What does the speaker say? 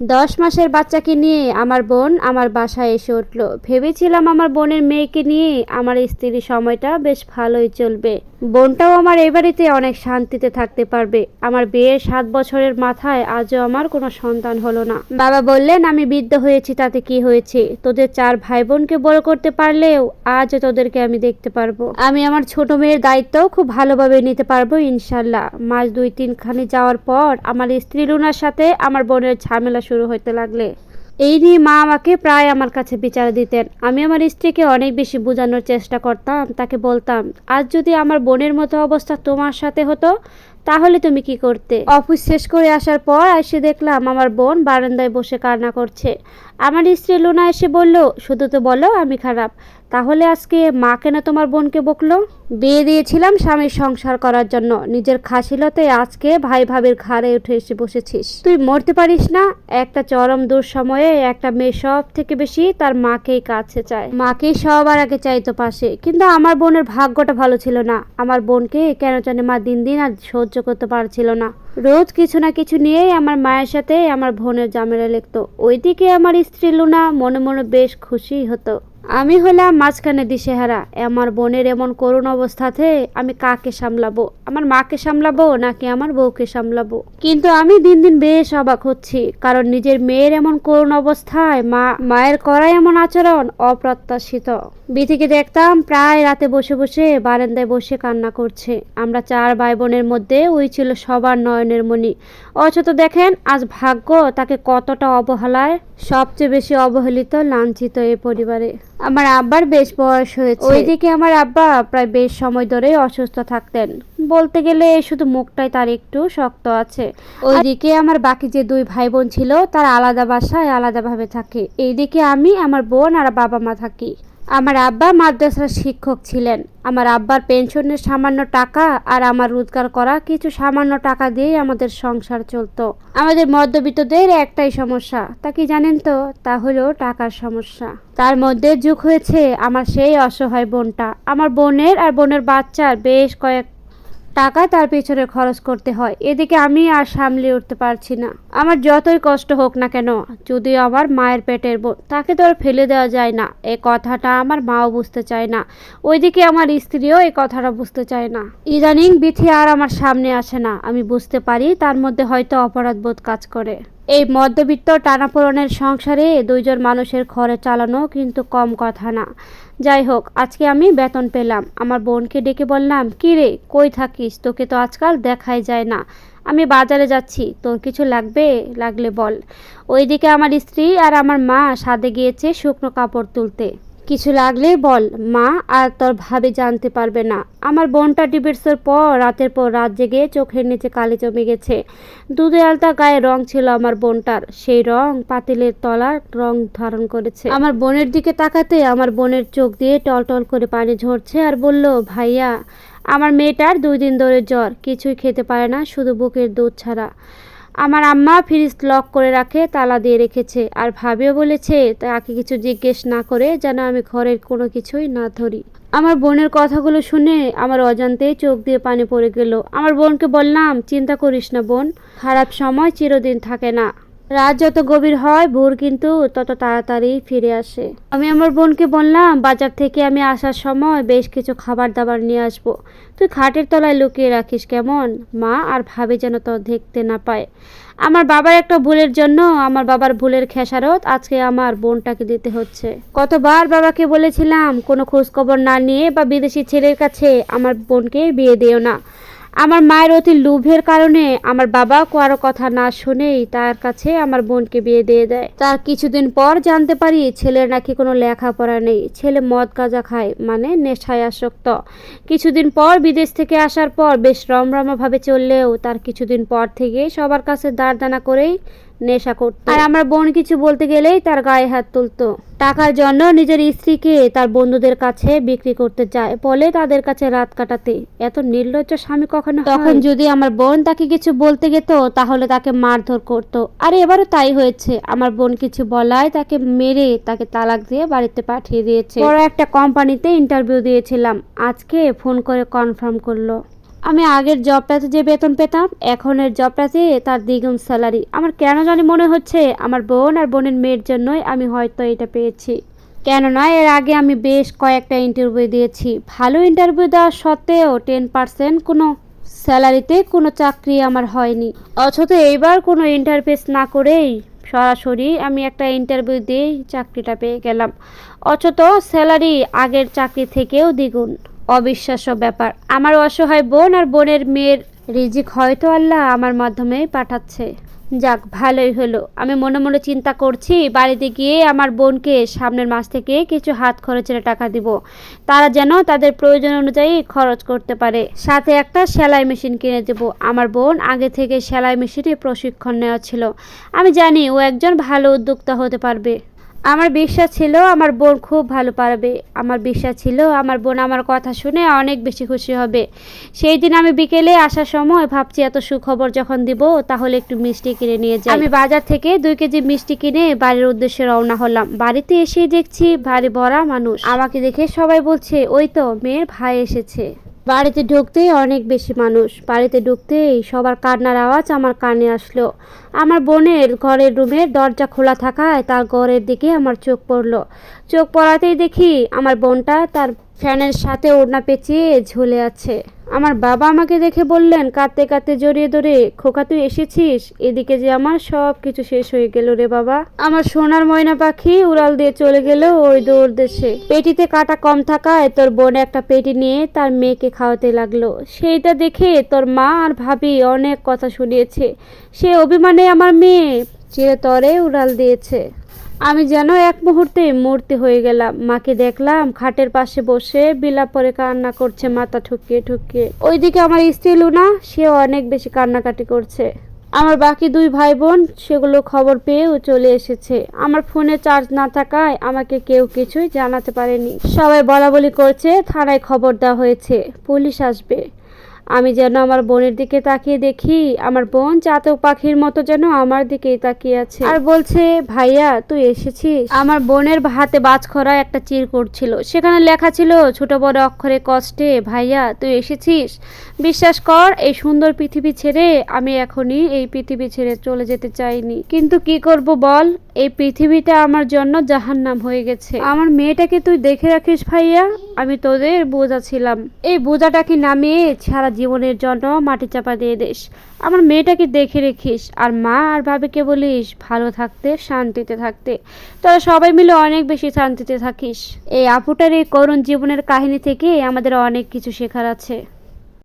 দশ মাসের বাচ্চাকে নিয়ে আমার বোন আমার বাসায় এসে উঠল। ভেবেছিলাম আমার বোনের মেয়েকে নিয়ে আমার স্ত্রীর সময়টা বেশ ভালোই চলবে। বোনটাও আমার এই বাড়িতে অনেক শান্তিতে থাকতে পারবে। আমার বিয়ের সাত বছরের মাথায় আজও আমার কোনো সন্তান হলো না। বাবা বললেন, আমি বৃদ্ধ হয়েছি, তাতে কি হয়েছে? তোদের চার ভাই বোনকে বড় করতে পারলেও আজও তোদেরকে আমি দেখতে পারব। আমি আমার ছোট মেয়ের দায়িত্বও খুব ভালোভাবে নিতে পারব, ইনশাল্লাহ। মাস দুই তিনখানি যাওয়ার পর আমার স্ত্রী লুনার সাথে আমার বোনের ঝামেলা শুরু হতে লাগলে। এই নিয়ে মা আমাকে প্রায় আমার কাছে বিচার দিতেন। আমি আমার স্ত্রীকে অনেক বেশি বোঝানোর চেষ্টা করতাম, তাকে বলতাম, আজ যদি আমার বোনের মতো অবস্থা তোমার সাথে হতো, তাহলে তুমি কি করতে? অফিস শেষ করে আসার পর এসে দেখলাম আমার বোন বারান্দায় বসে কান্না করছে। আমার স্ত্রী লোনা এসে বলল, শুধু তো বলো আমি খারাপ। তাহলে আজকে মা কেন তোমার বোনকে বকলো? বিয়ে দিয়েছিলাম স্বামীর সংসার করার জন্য। নিজের খাসিলতে আজকে ভাই ভাবির ঘাড়ে উঠে এসে বসেছিস। তুই মরতে পারিস না। একটা চরম দূর সময়ে একটা মেয়ে সব থেকে বেশি তার মাকেই কাছে চায়। মাকেই সবার আগে চাইতো পাশে। কিন্তু আমার বোনের ভাগ্যটা ভালো ছিল না। আমার বোনকে কেন জানে মা দিন দিন আর সহ্য করতে পারছিল না। রোজ কিছু না কিছু নিয়েই আমার মায়ের সাথে আমার বোনের জামেলা লিখতো। ওইদিকে আমার স্ত্রী লুনা মনে মনে বেশ খুশি হতো। আমি হলাম মাঝখানে দিশেহারা। আমার বোনের এমন করুণ অবস্থাতে আমি কাকে সামলাবো? আমার মাকে সামলাবো নাকি আমার বউকে সামলাবো? কিন্তু আমি দিন দিন বেশ অবাক হচ্ছি, কারণ নিজের মেয়ের এমন করুণ অবস্থায় মা, মায়ের করা এমন আচরণ অপ্রত্যাশিত। বিথিকে দেখতাম প্রায় রাতে বসে বসে বারান্দায় বসে কান্না করছে। আমরা চার ভাই বোনের মধ্যে ওই ছিল সবার নয়নের মণি। অথচ দেখেন, আজ ভাগ্য তাকে কতটা অবহেলায় সবচেয়ে বেশি অবহেলিত লাঞ্ছিত এই পরিবারে। আমার আব্বার বেশ বয়স হয়েছে। ওইদিকে আমার আব্বা প্রায় বেশ সময় ধরে অসুস্থ থাকতেন। বলতে গেলে শুধু মুখটাই তার একটু শক্ত আছে। ওইদিকে আমার বাকি যে দুই ভাই বোন ছিল তার আলাদা বাসায় আলাদাভাবে থাকে। এইদিকে আমি আমার বোন আর বাবা মা থাকি। আমার আব্বা মাদ্রাসার শিক্ষক ছিলেন। আমার আব্বার পেনশনের সামান্য টাকা আর আমার রোজগার করা কিছু সামান্য টাকা দিয়েই আমাদের সংসার চলতো। আমাদের মধ্যবিত্তদের একটাই সমস্যা, তা কি জানেন তো? তা হলো টাকার সমস্যা। তার মধ্যে যুগ হয়েছে আমার সেই অসহায় বোনটা। আমার বোনের আর বোনের বাচ্চার বেশ কয়েক টাকা তার পেছনে খরচ করতে হয়। এদিকে আমি আর সামলে উঠতে পারছি না। আমার যতই কষ্ট হোক না কেন যদিও আমার মায়ের পেটের বোন, তাকে তো আর ফেলে দেওয়া যায় না। এ কথাটা আমার মাও বুঝতে চায় না। ওইদিকে আমার স্ত্রীও এই কথাটা বুঝতে চায় না। ইদানিং বিথি আর আমার সামনে আসে না। আমি বুঝতে পারি তার মধ্যে হয়তো অপরাধ বোধ কাজ করে। এই মধ্যবিত্ত টানাপোড়নের সংসারে দুইজন মানুষের ঘরে চালানো কিন্তু কম কথা না। যাই হোক, আজকে আমি বেতন পেলাম। আমার বোনকে ডেকে বললাম, কি রে, কই থাকিস? তোকে তো আজকাল দেখাই যায় না। আমি বাজারে যাচ্ছি, তোর কিছু লাগবে? লাগলে বল। ওইদিকে আমার স্ত্রী আর আমার মা সাদে গিয়েছে শুকনো কাপড় তুলতে। কিছু লাগলে বল, মা, আর তোর ভাবে জানতে পারবে না। আমার বোনটা ডিভোর্সের পর, রাতের পর রাত জেগে চোখের নিচে কালি জমে গেছে। দুধে আলতা গায়ে রং ছিল আমার বোনটার। সেই রং পাতিলের তলার রং ধারণ করেছে। আমার বোনের দিকে তাকাতে আমার বোনের চোখ দিয়ে টলটল করে পানি ঝরছে আর বলল, ভাইয়া, আমার মেয়েটার দুই দিন ধরে জ্বর। কিছুই খেতে পারে না, শুধু বুকের দুধ ছাড়া। আমার আম্মা ফ্রিজ লক করে রাখে, তালা দিয়ে রেখেছে। আর ভাবিও বলেছে, তাকে কিছু জিজ্ঞেস না করে যেন আমি ঘরের কোনো কিছুই না ধরি। আমার বোনের কথাগুলো শুনে আমার অজান্তেই চোখ দিয়ে পানি পড়ে গেল। আমার বোনকে বললাম, চিন্তা করিস না বোন, খারাপ সময় চিরদিন থাকে না। রাত যত গভীর হয়, ভোর কিন্তু তত তাড়াতাড়ি ফিরে আসে। আমি আমার বোনকে বললাম, বাজার থেকে আমি আসার সময় বেশ কিছু খাবার দাবার নিয়ে আসব। তুই খাটের তলায় লুকিয়ে রাখিস কেমন? মা আর ভাবে যেন তো দেখতে না পায়। আমার বাবার একটা ভুলের জন্য আমার বাবার ভুলের খেসারত আজকে আমার বোনটাকে দিতে হচ্ছে। কতবার বাবাকে বলেছিলাম, কোনো খোঁজখবর না নিয়ে বা বিদেশি ছেলের কাছে আমার বোনকে বিয়ে দিও না। আমার মায়ের অতি লোভের কারণে আমার বাবা কারও কথা না শুনেই তার কাছে আমার বোনকে বিয়ে দিয়ে দেয়। তার কিছুদিন পর জানতে পারি ছেলের নাকি কোনো লেখাপড়া নেই। ছেলে মদ গাঁজা খায় মানে নেশায় আসক্ত কিছুদিন পর বিদেশ থেকে আসার পর বেশ রমরমাভাবে চললেও তার কিছুদিন পর থেকে সবার কাছে দাঁড় দানা করেই নেশা করতো। আর আমার বোন কিছু বলতে গেলেই তার গায়ে হাত তুলতো। টাকার জন্য নিজের স্ত্রীকে তার বন্ধুদের কাছে বিক্রি করতে যায় বলে তাদের কাছে রাত কাটাতে। এত নির্লজ্জ স্বামী কখনো তখন যদি আমার বোন তাকে কিছু বলতে যেত তাহলে তাকে মারধর করতো। আর এবারও তাই হয়েছে। আমার বোন কিছু বলায় তাকে মেরে তাকে তালাক দিয়ে বাড়িতে পাঠিয়ে দিয়েছে। বড় একটা কোম্পানিতে ইন্টারভিউ দিয়েছিলাম। আজকে ফোন করে কনফার্ম করল। আমি আগের জবটাতে যে বেতন পেতাম, এখনের জবটাতে তার দ্বিগুণ স্যালারি আমার কেন জানি মনে হচ্ছে আমার বোন আর বোনের মেয়ের জন্যই আমি হয়তো এটা পেয়েছি। কেননা এর আগে আমি বেশ কয়েকটা ইন্টারভিউ দিয়েছি। ভালো ইন্টারভিউ দেওয়া সত্ত্বেও টেন পার্সেন্ট কোনো স্যালারিতে কোনো চাকরি আমার হয়নি। অথচ এইবার কোনো ইন্টারফেস না করেই সরাসরি আমি একটা ইন্টারভিউ দিয়েই চাকরিটা পেয়ে গেলাম। অথচ স্যালারি আগের চাকরি থেকেও দ্বিগুণ। অবিশ্বাস্য ব্যাপার। আমার অসহায় বোন আর বোনের মেয়ের রিজিক হয়তো আল্লাহ আমার মাধ্যমেই পাঠাচ্ছে। যাক, ভালোই হলো। আমি মনে মনে চিন্তা করছি, বাড়িতে গিয়ে আমার বোনকে সামনের মাস থেকে কিছু হাত খরচের টাকা দিব। তারা যেন তাদের প্রয়োজন অনুযায়ী খরচ করতে পারে। সাথে একটা সেলাই মেশিন কিনে দেব। আমার বোন আগে থেকে সেলাই মেশিনে প্রশিক্ষণ নেওয়া ছিল। আমি জানি ও একজন ভালো উদ্যোক্তা হতে পারবে। আমার বিশ্বাস ছিল আমার বোন খুব ভালো পারবে। আমার বিশ্বাস ছিল আমার বোন আমার কথা শুনে অনেক বেশি খুশি হবে। সেই দিন আমি বিকেলে আসার সময় ভাবছি এত সুখবর যখন দিব, তাহলে একটু মিষ্টি কিনে নিয়ে যাই। আমি বাজার থেকে দুই কেজি মিষ্টি কিনে বাড়ির উদ্দেশ্যে রওনা হলাম। বাড়িতে এসে দেখছি ভারী ভরা মানুষ। আমাকে দেখে সবাই বলছে, ওই তো, মেয়ের ভাই এসেছে। বাড়িতে ঢুকতেই অনেক বেশি মানুষ। বাড়িতে ঢুকতেই সবার কান্নার আওয়াজ আমার কানে আসলো। আমার বোনের ঘরের রুমের দরজা খোলা থাকায় তার ঘরের দিকে আমার চোখ পড়ল। চোখ পড়াতেই দেখি আমার বোনটা তার ফ্যানের সাথে ওড়না পেঁচিয়ে ঝুলে আছে। আমার বাবা আমাকে দেখে বললেন, কাঁদতে কাঁদতে জড়িয়ে ধরে, খোকা তুই এসেছিস? এদিকে যে আমার সব কিছু শেষ হয়ে গেল রে বাবা। আমার সোনার ময়না পাখি উড়াল দিয়ে চলে গেল ওই দৌড় দেশে। পেটিতে কাটা কম থাকায় তোর বোন একটা পেটি নিয়ে তার মেয়েকে খাওয়াতে লাগল। সেইটা দেখে তোর মা আর ভাবি অনেক কথা শুনিয়েছে। সে অভিমানে আমার মেয়ে চিরতরে উড়াল দিয়েছে। আমি যেন এক মুহূর্তে মূর্তি হয়ে গেলাম। মাকে দেখলাম, খাটের পাশে বসে বিলাপ করে কান্না করছে, মাথা ঠুকিয়ে ঠুকিয়ে। ওইদিকে আমার স্ত্রী লুনা, সেও অনেক বেশি কান্নাকাটি করছে। আমার বাকি দুই ভাই বোন সেগুলো খবর পেয়েও চলে এসেছে। আমার ফোনে চার্জ না থাকায় আমাকে কেউ কিছুই জানাতে পারেনি। সবাই বলা বলি করছে, থানায় খবর দেওয়া হয়েছে। পুলিশ আসবে। আমি যেন আমার বোনের দিকে তাকিয়ে দেখি, আমার বোন চাতক পাখির মতো যেন আমার দিকেই তাকিয়ে আছে। আর বলছে, ভাইয়া, তুই এসেছিস? আমার বোনের হাতে বাজ খরা একটা চির করছিল। সেখানে লেখা ছিল, ছোট বড় অক্ষরে কষ্টে, ভাইয়া, তুই এসেছিস? বিশ্বাস কর, এই সুন্দর পৃথিবী ছেড়ে আমি এখনই এই পৃথিবী ছেড়ে চলে যেতে চাইনি। কিন্তু কি করব বল, এই পৃথিবীটা আমার জন্য জাহান্নাম হয়ে গেছে। আমার মেয়েটাকে তুই দেখে রাখিস, ভাইয়া? আমি তোদের বোঝা ছিলাম। এই বোঝাটাকে নামিয়ে সারা জীবনের জন্য মাটি চাপা দিয়ে দিস? আমার মেয়েটাকে দেখে রেখিস। আর মা আর ভাবিকে বলিস ভালো থাকতে, শান্তিতে থাকতে। তোরা সবাই মিলে অনেক বেশি শান্তিতে থাকিস। এই আপুটার এই করুণ জীবনের কাহিনী থেকে আমাদের অনেক কিছু শেখার আছে।